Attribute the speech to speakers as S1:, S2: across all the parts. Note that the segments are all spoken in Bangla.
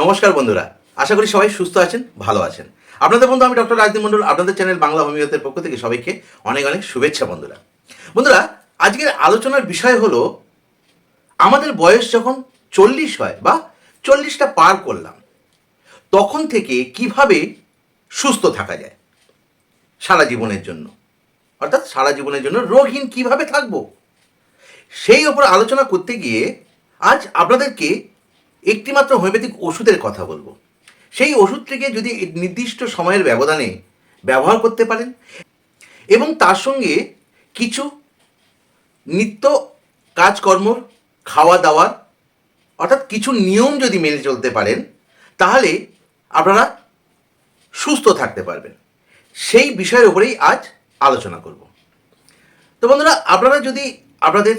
S1: নমস্কার বন্ধুরা, আশা করি সবাই সুস্থ আছেন, ভালো আছেন। আপনাদের বন্ধু আমি ডক্টর রাজদীপ মণ্ডল, আপনাদের চ্যানেল বাংলা হোমিওপ্যাথের পক্ষ থেকে সবাইকে অনেক অনেক শুভেচ্ছা বন্ধুরা। বন্ধুরা, আজকের আলোচনার বিষয় হলো, আমাদের বয়স যখন চল্লিশ হয় বা চল্লিশটা পার করলাম, তখন থেকে কীভাবে সুস্থ থাকা যায়? সারা জীবনের জন্য। অর্থাৎ সারা জীবনের জন্য রোগহীন কীভাবে থাকব? সেই ওপর আলোচনা করতে গিয়ে আজ আপনাদেরকে একটিমাত্র হোমিওপ্যাথিক ওষুধের কথা বলব। সেই ওষুধটিকে যদি নির্দিষ্ট সময়ের ব্যবধানে ব্যবহার করতে পারেন এবং তার সঙ্গে কিছু নিত্য কাজকর্ম খাওয়া দাওয়ার অর্থাৎ কিছু নিয়ম যদি মেনে চলতে পারেন, তাহলে আপনারা সুস্থ থাকতে পারবেন। সেই বিষয়ের উপরেই আজ আলোচনা করব। তো বন্ধুরা, আপনারা যদি আপনাদের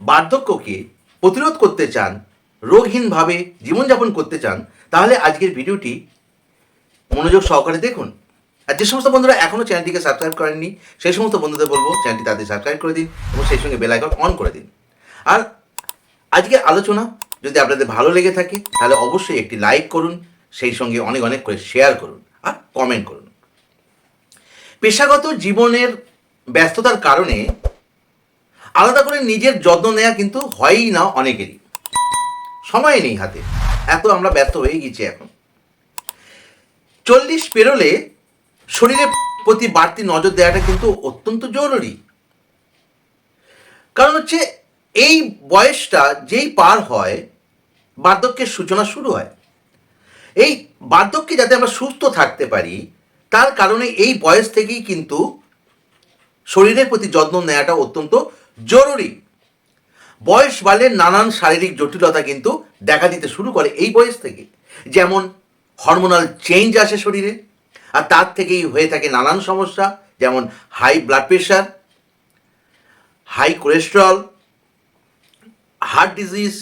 S1: বার্ধক্যকে প্রতিরোধ করতে চান রোগহীনভাবে জীবনযাপন করতে চান, তাহলে আজকের ভিডিওটি মনোযোগ সহকারে দেখুন। আর যে সমস্ত বন্ধুরা এখনও চ্যানেলটিকে সাবস্ক্রাইব করেননি, সেই সমস্ত বন্ধুদের বলব চ্যানেলটি তাদের সাবস্ক্রাইব করে দিন এবং সেই সঙ্গে বেল আইকন অন করে দিন। আর আজকের আলোচনা, যদি আপনাদের ভালো লেগে থাকে, তাহলে অবশ্যই একটি লাইক করুন, সেই সঙ্গে অনেক অনেক করে শেয়ার করুন আর কমেন্ট করুন। পেশাগত জীবনের ব্যস্ততার কারণে আলাদা করে নিজের যত্ন নেওয়া কিন্তু হয়ই না অনেকেরই। সময় নেই হাতে। এত আমরা ব্যর্থ হয়ে গেছি এখন। চল্লিশ পেরোলে শরীরের প্রতি বাড়তি নজর দেওয়াটা কিন্তু অত্যন্ত জরুরি। কারণ হচ্ছে এই বয়সটা যেই পার হয়, বার্ধক্যের সূচনা শুরু হয়। এই বার্ধক্যে যাতে আমরা সুস্থ থাকতে পারি, তার কারণে এই বয়স থেকেই কিন্তু শরীরের প্রতি যত্ন নেওয়াটা অত্যন্ত জরুরি। বয়স বাড়লে নানান শারীরিক জটিলতা কিন্তু দেখা দিতে শুরু করে এই বয়স থেকে। যেমন হরমোনাল চেঞ্জ আসে শরীরে, আর তার থেকেই হয়ে থাকে নানান সমস্যা, যেমন high blood pressure high cholesterol heart disease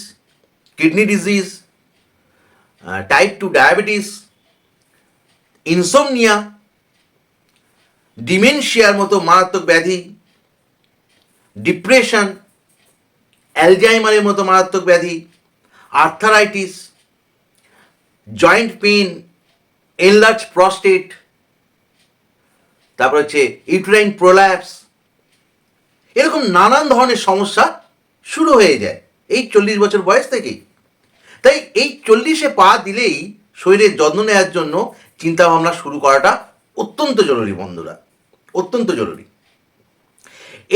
S1: kidney disease type two diabetes insomnia ডিমেনশিয়ার মতো মারাত্মক ব্যাধি ডিপ্রেশন অ্যালজাইমারের মতো মারাত্মক ব্যাধি arthritis joint pain enlarge prostate তারপর হচ্ছে ইউট্রাইন প্রোল্যাপস এরকম নানান ধরনের সমস্যা শুরু হয়ে যায় এই চল্লিশ বছর বয়স থেকেই। তাই এই চল্লিশে পা দিলেই শরীরের যত্ন নেওয়ার জন্য চিন্তাভাবনা শুরু করাটা অত্যন্ত জরুরি বন্ধুরা, অত্যন্ত জরুরি।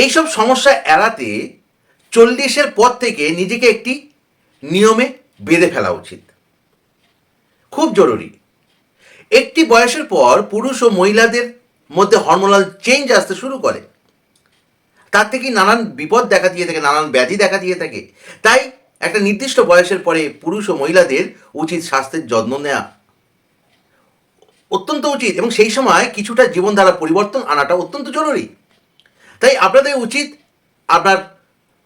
S1: এইসব সমস্যা এড়াতে চল্লিশের পর থেকে নিজেকে একটি নিয়মে বেঁধে ফেলা উচিত। খুব জরুরি। একটি বয়সের পর পুরুষ ও মহিলাদের মধ্যে হরমোনাল চেঞ্জ আসতে শুরু করে। তার থেকে নানান বিপদ দেখা দিয়ে থাকে, নানান ব্যাধি দেখা দিয়ে থাকে। তাই একটা নির্দিষ্ট বয়সের পরে পুরুষ ও মহিলাদের উচিত স্বাস্থ্যের যত্ন নেওয়া অত্যন্ত উচিত এবং সেই সময় কিছুটা জীবনধারা পরিবর্তন আনাটা অত্যন্ত জরুরি। তাই আপনাদের উচিত আপনার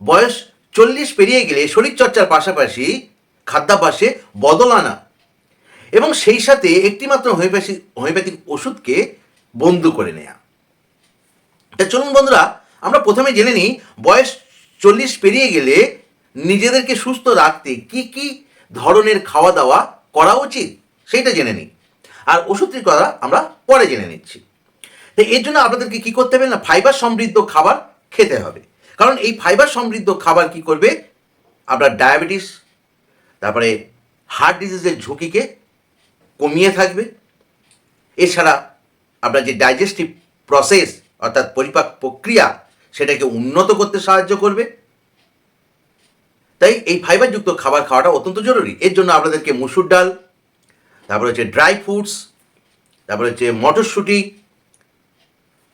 S1: বয়স চল্লিশ পেরিয়ে গেলে শরীরচর্চার পাশাপাশি খাদ্যাভ্যাসে বদল আনা। এবং সেই সাথে একটিমাত্র হোমিওপ্যাথি হোমিওপ্যাথিক ওষুধকে বন্ধু করে নেওয়া তা চলুন বন্ধুরা, আমরা প্রথমে জেনে নিই বয়স চল্লিশ পেরিয়ে গেলে নিজেদেরকে সুস্থ রাখতে কি কি ধরনের খাওয়া দাওয়া করা উচিত, সেইটা জেনে নিই। আর ওষুধটির কথা আমরা পরে জেনে নিচ্ছি। তো এর জন্য আপনাদেরকে কী করতে হবে না, ফাইবার সমৃদ্ধ খাবার খেতে হবে। কারণ এই ফাইবার সমৃদ্ধ খাবার কি করবে? আপনার ডায়াবেটিস তারপরে হার্ট ডিজিজের ঝুঁকিকে কমিয়ে থাকবে। এছাড়া আপনার যে ডাইজেস্টিভ প্রসেস অর্থাৎ পরিপাক প্রক্রিয়া, সেটাকে উন্নত করতে সাহায্য করবে। তাই এই ফাইবারযুক্ত খাবার খাওয়াটা অত্যন্ত জরুরি। এর জন্য আপনাদেরকে মুসুর ডাল, তারপরে হচ্ছে ড্রাই ফ্রুটস তারপরে হচ্ছে মটরশুঁটি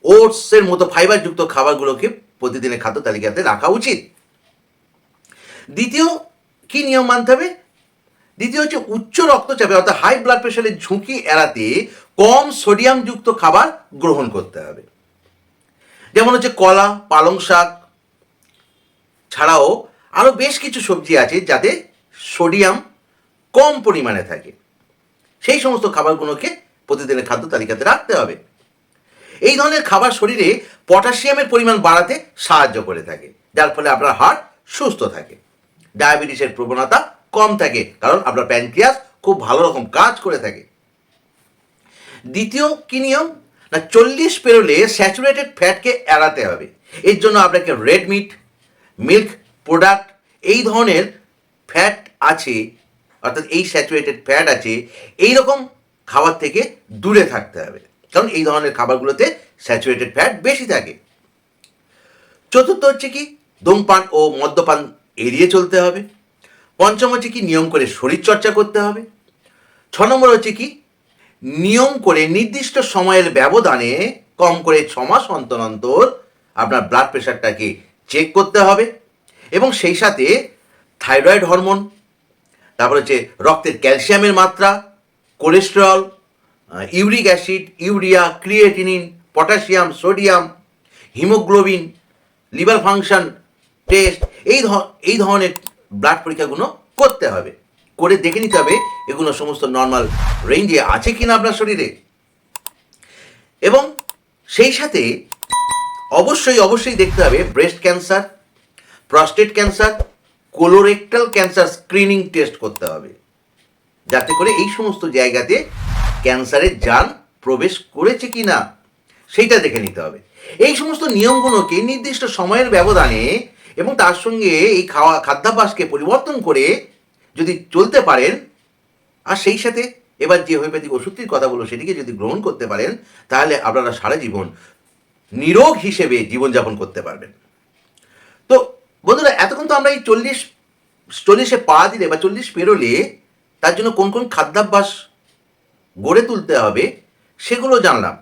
S1: ওটসের মতো ফাইবারযুক্ত খাবারগুলোকে প্রতিদিনের খাদ্য তালিকাতে রাখা উচিত। দ্বিতীয়, কি নিয়ম মানতে হবে? দ্বিতীয় হচ্ছে উচ্চ রক্তচাপে অর্থাৎ হাই ব্লাড প্রেশারের ঝুঁকি এড়াতে কম সোডিয়ামযুক্ত খাবার গ্রহণ করতে হবে। যেমন হচ্ছে কলা, পালং শাক ছাড়াও আরও বেশ কিছু সবজি আছে যাতে সোডিয়াম কম পরিমাণে থাকে। সেই সমস্ত খাবারগুলোকে প্রতিদিনের খাদ্য তালিকাতে রাখতে হবে। এই ধরনের খাবার শরীরে পটাশিয়ামের পরিমাণ বাড়াতে সাহায্য করে থাকে, যার ফলে আপনার হার্ট সুস্থ থাকে। ডায়াবেটিসের প্রবণতা কম থাকে, কারণ আপনার প্যানক্রিয়াস খুব ভালো রকম কাজ করে থাকে। দ্বিতীয় কি নিয়ম? না, চল্লিশ পেরোলে স্যাচুরেটেড ফ্যাটকে এড়াতে হবে। এর জন্য আপনাকে রেড মিট, মিল্ক প্রোডাক্ট, এই ধরনের ফ্যাট আছে, অর্থাৎ এই স্যাচুরেটেড ফ্যাট আছে এই রকম খাবার থেকে দূরে থাকতে হবে। কারণ এই ধরনের খাবারগুলোতে স্যাচুরেটেড ফ্যাট বেশি থাকে। চতুর্থ হচ্ছে কি, ধূমপান ও মদ্যপান এড়িয়ে চলতে হবে। পঞ্চম হচ্ছে কি, নিয়ম করে শরীরচর্চা করতে হবে। ছ নম্বর হচ্ছে কি, নিয়ম করে নির্দিষ্ট সময়ের ব্যবধানে কম করে ছ মাস অন্তর অন্তর আপনার ব্লাড প্রেশারটাকে চেক করতে হবে এবং সেই সাথে থাইরয়েড হরমোন তারপর হচ্ছে রক্তের ক্যালসিয়ামের মাত্রা cholesterol uric acid, urea, creatinine, potassium, sodium, haemoglobin, liver function, test, এই এই ধরনের ব্লাড পরীক্ষাগুলো করতে হবে। করে দেখে নিতে হবে এগুলো সমস্ত নর্মাল রেঞ্জে আছে কিনা আপনার শরীরে। এবং সেই সাথে অবশ্যই অবশ্যই দেখতে হবে breast cancer prostate cancer colorectal cancer screening test করতে হবে। যাতে করে এই সমস্ত জায়গাতে ক্যান্সারের যান প্রবেশ করেছে কি না সেইটা দেখে নিতে হবে। এই সমস্ত নিয়মগুলোকে নির্দিষ্ট সময়ের ব্যবধানে এবং তার সঙ্গে এই খাওয়া, খাদ্যাভ্যাসকে পরিবর্তন করে যদি চলতে পারেন, আর সেই সাথে এবার যে হোমিওপ্যাথিক ওষুধটির কথা বলো সেটিকে যদি গ্রহণ করতে পারেন, তাহলে আপনারা সারা জীবন নিরোগ হিসেবে জীবনযাপন করতে পারবেন। তো বন্ধুরা, এতক্ষণ তো আমরা এই চল্লিশ, চল্লিশে পা দিলে বা চল্লিশ পেরোলে তার জন্য কোন কোন খাদ্যাভ্যাস গড়ে তুলতে হবে, সেগুলো জানলাম।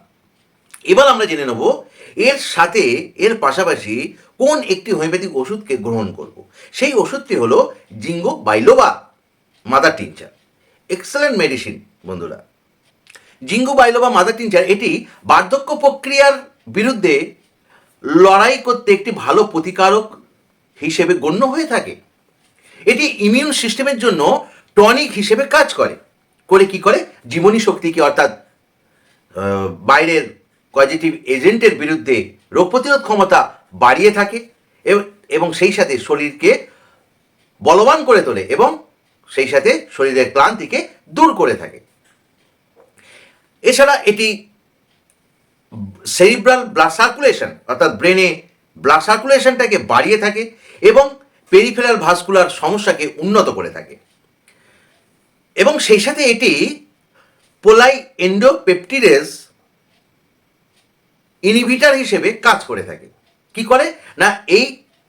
S1: এবার আমরা জেনে নেব, এর সাথে, এর পাশাপাশি কোন একটি হোমিওপ্যাথিক ওষুধকে গ্রহণ করব? সেই ওষুধটি হলো ginkgo biloba, mother tincture. Excellent medicine বন্ধুরা। জিঙ্গো বাইলোবা, মাদার টিনচার, এটি বার্ধক্য প্রক্রিয়ার বিরুদ্ধে লড়াই করতে একটি ভালো প্রতিকারক হিসেবে গণ্য হয়ে থাকে। এটি ইমিউন সিস্টেমের জন্য টনিক হিসেবে কাজ করে। করে কি করে? জীবনী শক্তিকে অর্থাৎ বাইরের পজিটিভ এজেন্টের বিরুদ্ধে রোগ প্রতিরোধ ক্ষমতা বাড়িয়ে থাকে এবং সেই সাথে শরীরকে বলবান করে তোলে এবং সেই সাথে শরীরের ক্লান্তিকে দূর করে থাকে। এছাড়া এটি সেরিব্রাল ব্লাড সার্কুলেশন অর্থাৎ ব্রেনে ব্লাড সার্কুলেশনটাকে বাড়িয়ে থাকে এবং পেরিফেরাল ভাস্কুলার সমস্যাকে উন্নত করে থাকে। এবং সেই সাথে এটি পোলাই এন্ডোপেপটিডেস ইনহিবিটার হিসেবে কাজ করে থাকে। কি করে? না, এই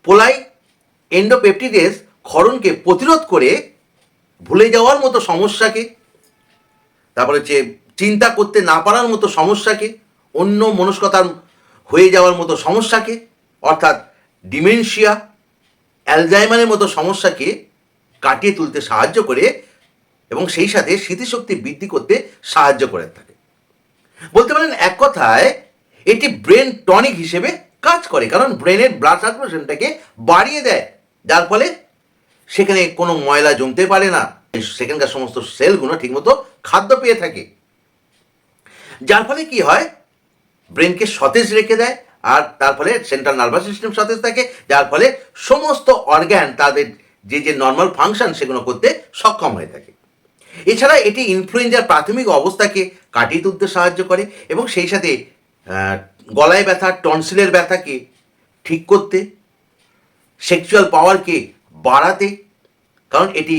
S1: পোলাই এন্ডোপেপটিডেস ক্ষরণকে প্রতিরোধ করে ভুলে যাওয়ার মতো সমস্যাকে, তারপরে হচ্ছে চিন্তা করতে না পারার মতো সমস্যাকে, অন্য মনস্কতার হয়ে যাওয়ার মতো সমস্যাকে, অর্থাৎ ডিমেনশিয়া, অ্যালজাইমারের মতো সমস্যাকে কাটিয়ে তুলতে সাহায্য করে এবং সেই সাথে স্মৃতিশক্তি বৃদ্ধি করতে সাহায্য করে থাকে। বলতে পারেন এক কথায়, এটি ব্রেন টনিক হিসেবে কাজ করে, কারণ ব্রেনের ব্লাড সার্কুলেশনটাকে বাড়িয়ে দেয়। যার ফলে সেখানে কোনো ময়লা জমতে পারে না। সেখানকার সমস্ত সেলগুলো ঠিকমতো খাদ্য পেয়ে থাকে। যার ফলে কি হয়? ব্রেনকে সতেজ রেখে দেয় আর তার ফলে সেন্ট্রাল নার্ভাস সিস্টেম সতেজ থাকে, যার ফলে সমস্ত অর্গ্যান তাদের যে যে নর্মাল ফাংশন সেগুলো করতে সক্ষম হয়ে থাকে। এছাড়া এটি ইনফ্লুয়েঞ্জার প্রাথমিক অবস্থাকে কাটিয়ে তুলতে সাহায্য করে এবং সেই সাথে গলায় ব্যথা টনসিলের ব্যথাকে ঠিক করতে সেক্সুয়াল পাওয়ারকে বাড়াতে, কারণ এটি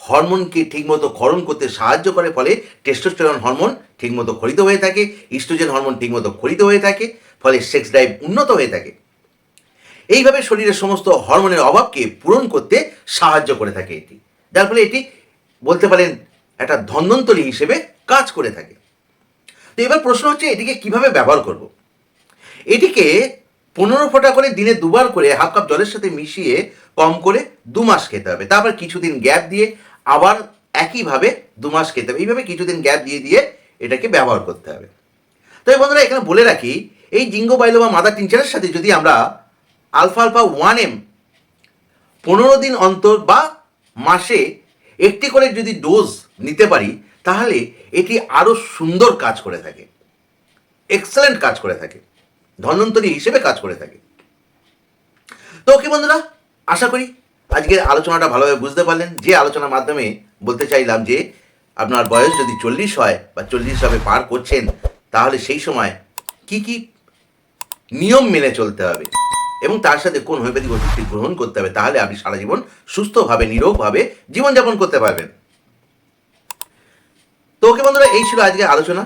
S1: হরমোনকে ঠিকমতো ক্ষরণ করতে সাহায্য করে, ফলে টেস্টোস্টেরন হরমোন ঠিকমতো ক্ষরিত হয়ে থাকে ইস্ট্রোজেন হরমোন ঠিকমতো ক্ষরিত হয়ে থাকে, ফলে সেক্স ড্রাইভ উন্নত হয়ে থাকে। এইভাবে শরীরের সমস্ত হরমোনের অভাবকে পূরণ করতে সাহায্য করে থাকে এটি। যার ফলে এটি বলতে পারেন, একটা ধন্বন্তরী হিসেবে কাজ করে থাকে। তো এবার প্রশ্ন হচ্ছে, এটিকে কীভাবে ব্যবহার করব? এটিকে পনেরো ফোঁটা করে দিনে দুবার করে হাফ কাপ জলের সাথে মিশিয়ে কম করে দু মাস খেতে হবে। তারপর কিছুদিন গ্যাপ দিয়ে আবার একইভাবে দু মাস খেতে হবে। এইভাবে কিছুদিন গ্যাপ দিয়ে দিয়ে এটাকে ব্যবহার করতে হবে। তবে বন্ধুরা, এখানে বলে রাখি, এই জিঙ্গো বাইলো বা মাদার টিনচারের সাথে যদি আমরা আলফা আলফা ওয়ান এম পনেরো দিন অন্তর বা মাসে একটি করে যদি ডোজ নিতে পারি, তাহলে এটি আরও সুন্দর কাজ করে থাকে। এক্সেলেন্ট কাজ করে থাকে। ধন্বন্তরী হিসেবে কাজ করে থাকে। তো ওকে বন্ধুরা, আশা করি আজকের আলোচনাটা ভালোভাবে বুঝতে পারলেন। যে আলোচনার মাধ্যমে বলতে চাইলাম যে, আপনার বয়স যদি চল্লিশ হয় বা চল্লিশ হবে পার করছেন, তাহলে সেই সময় কি কি নিয়ম মেনে চলতে হবে? এবং তার সাথে কোন হোমিওপ্যাথিক ওষুধটি গ্রহণ করতে হবে, তাহলে আপনি সারা জীবন সুস্থভাবে, নিরোগভাবে জীবনযাপন করতে পারবেন। তো ওকে বন্ধুরা, এই ছিল আজকে আলোচনা।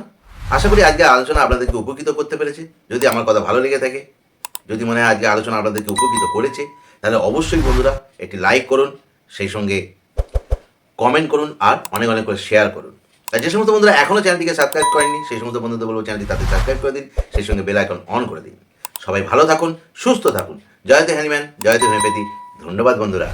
S1: আশা করি আজকে আলোচনা আপনাদেরকে উপকৃত করতে পেরেছে। যদি আমার কথা ভালো লেগে থাকে, যদি মনে হয় আজকে আলোচনা আপনাদেরকে উপকৃত করেছে, তাহলে অবশ্যই বন্ধুরা একটি লাইক করুন, সেই সঙ্গে কমেন্ট করুন, আর অনেক অনেক করে শেয়ার করুন। আর যে সমস্ত বন্ধুরা এখনও চ্যানেলটিকে সাবস্ক্রাইব করেননি, সেই সমস্ত বন্ধুদের বলব চ্যানেলটি তাদের সাবস্ক্রাইব করে দিন, সেই সঙ্গে বেল আইকন অন করে দিন। সবাই ভালো থাকুন সুস্থ থাকুন। জয়তে হ্যানিম্যান জয়তে হোমিওপ্যাথি। ধন্যবাদ বন্ধুরা।